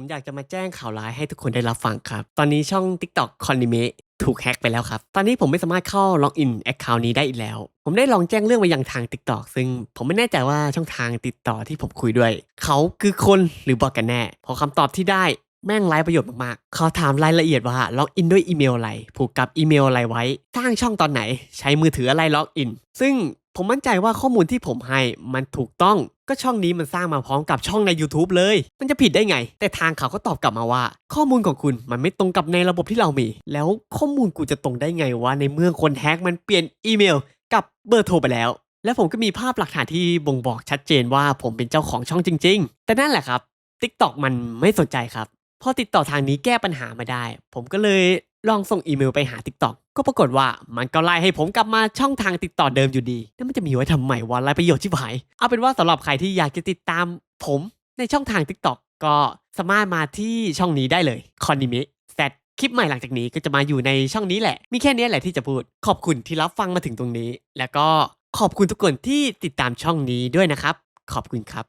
ผมอยากจะมาแจ้งข่าวร้ายให้ทุกคนได้รับฟังครับ ตอนนี้ช่อง TikTok คอนนิเมะถูกแฮ็กไปแล้วครับ ตอนนี้ผมไม่สามารถเข้าล็อกอินแอคเคาท์นี้ได้อีกแล้ว ผมได้ลองแจ้งเรื่องไปยังทาง TikTok ซึ่งผมไม่แน่ใจว่าช่องทางติดต่อที่ผมคุยด้วย เขาคือคนหรือบอทกันแน่ พอคำตอบที่ได้ แม่งไร้ประโยชน์มากๆเขาถามรายละเอียดว่าล็อกอินด้วยอีเมลอะไร ผูกกับอีเมลอะไรไว้ สร้างช่องตอนไหน ใช้มือถืออะไรล็อกอิน ซึ่งผมมั่นใจว่าข้อมูลที่ผมให้มันถูกต้อง ก็ช่องนี้มันสร้างมาพร้อมกับช่องใน YouTube เลย มันจะผิดได้ไง แต่ทางเขาก็ตอบกลับมาว่า ข้อมูลของคุณมันไม่ตรงกับในระบบที่เรามี แล้วข้อมูลกูจะตรงได้ไงว่าในเมื่อคนแฮกมันเปลี่ยนอีเมล กับเบอร์โทรไปแล้วและผมก็มีภาพหลักฐานที่บ่งบอกชัดเจนว่าผมเป็นเจ้าของช่องจริง ๆ แต่นั่นแหละครับ TikTok มันไม่สนใจครับ พอติดต่อทางนี้แก้ปัญหามาได้ ผมก็เลยลองส่งอีเมลไปหา TikTok ก็ปรากฏว่ามันก็ไล่ให้ผมกลับมาช่องทางติดต่อเดิมอยู่ดีแล้วมันจะมีไว้ทำไมวะไรประโยชน์ชิบหาย เอาเป็นว่าสำหรับใครที่อยากจะติดตามผมในช่องทาง TikTok ก็สามารถมาที่ช่องนี้ได้เลยคอนิเมะแซดคลิปใหม่หลังจากนี้ก็จะมาอยู่ในช่องนี้แหละ มีแค่นี้แหละที่จะพูด ขอบคุณที่รับฟังมาถึงตรงนี้ แล้วก็ขอบคุณทุกคนที่ติดตามช่องนี้ด้วยนะครับ ขอบคุณครับ